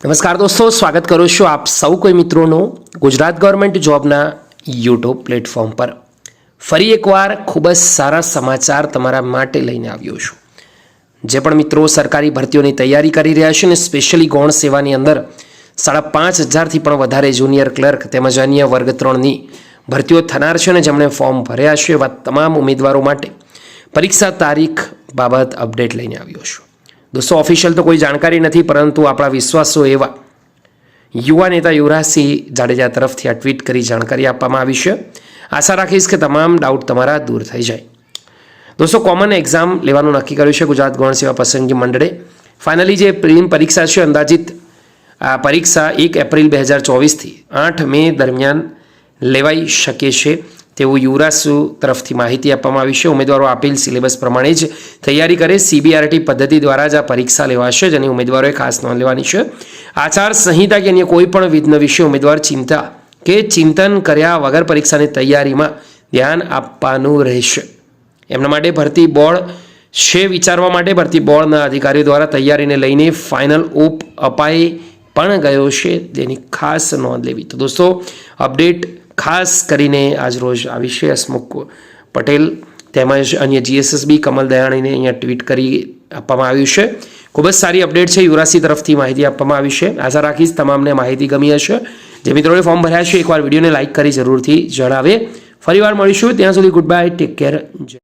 નમસ્કાર દોસ્તો, સ્વાગત કરું છું આપ સૌ કોઈ મિત્રોનું ગુજરાત ગવર્મેન્ટ જોબના યુટ્યુબ પ્લેટફોર્મ પર. ફરી એકવાર ખૂબ જ સારા સમાચાર તમારા માટે લઈને આવ્યો છું. જે પણ મિત્રો સરકારી ભરતીઓની તૈયારી કરી રહ્યા છે ને સ્પેશિયલી ગૌણ સેવાની અંદર સાડા પાંચ હજારથી પણ વધારે જુનિયર ક્લર્ક તેમજ અન્ય વર્ગ ત્રણની ભરતીઓ થનાર છે ને જેમણે ફોર્મ ભર્યા છે એવા તમામ ઉમેદવારો માટે પરીક્ષા તારીખ બાબત અપડેટ લઈને આવ્યો છું. દોસ્તો ઓફિશિયલ તો કોઈ જાણકારી નથી, પરંતુ આપણા વિશ્વાસો એવા. યુવા નેતા યુવરાજસિંહ જાડેજા તરફથી આ ટ્વીટ કરી જાણકારી આપવામાં આવી છે. આશા રાખીશ કે તમામ ડાઉટ તમારા દૂર થઈ જાય. દોસ્તો કોમન એક્ઝામ લેવાનું નક્કી કર્યું છે ગુજરાત ગૌણ સેવા પસંદગી મંડળે. ફાઇનલી જે પ્રિલિમ પરીક્ષા છે, અંદાજિત આ પરીક્ષા એક એપ્રિલ બે હજાર ચોવીસથી આઠ મે દરમિયાન લેવાઈ શકે છે. તેવું યુવરાજસુ તરફથી માહિતી આપવામાં આવી છે. ઉમેદવારો આપેલ સિલેબસ પ્રમાણે જ તૈયારી કરે સીબીઆરટી પદ્ધતિ દ્વારા જ આ પરીક્ષા લેવાશે જેની ઉમેદવારોએ ખાસ નોંધ લેવાની છે. આચાર સંહિતા કે અન્ય કોઈપણ વિઘ્ન વિશે ઉમેદવાર ચિંતા કે ચિંતન કર્યા વગર પરીક્ષાની તૈયારીમાં ધ્યાન આપવાનું રહેશે. એમના માટે ભરતી બોર્ડ છે. વિચારવા માટે ભરતી બોર્ડના અધિકારીઓ દ્વારા તૈયારીને લઈને ફાઇનલ ઓપ અપાઈ પણ ગયો છે. તેની ખાસ નોંધ લેવી. તો દોસ્તો, અપડેટ ખાસ કરીને આજ રોજ આવી છે હસમુખ પટેલ તેમજ અન્ય જીએસએસબી કમલ દયાણીને અહીંયા ટ્વીટ કરી આપવામાં આવ્યું છે. ખૂબ જ સારી અપડેટ છે યુવરાજસિંહ તરફથી માહિતી આપવામાં આવી છે. આશા રાખીશ તમામને માહિતી ગમી હશે. જે મિત્રોએ ફોર્મ ભર્યા છે એકવાર વિડીયોને લાઇક કરી જરૂરથી જણાવે. ફરીવાર મળીશું. ત્યાં સુધી ગુડ બાય ટેક કેર જય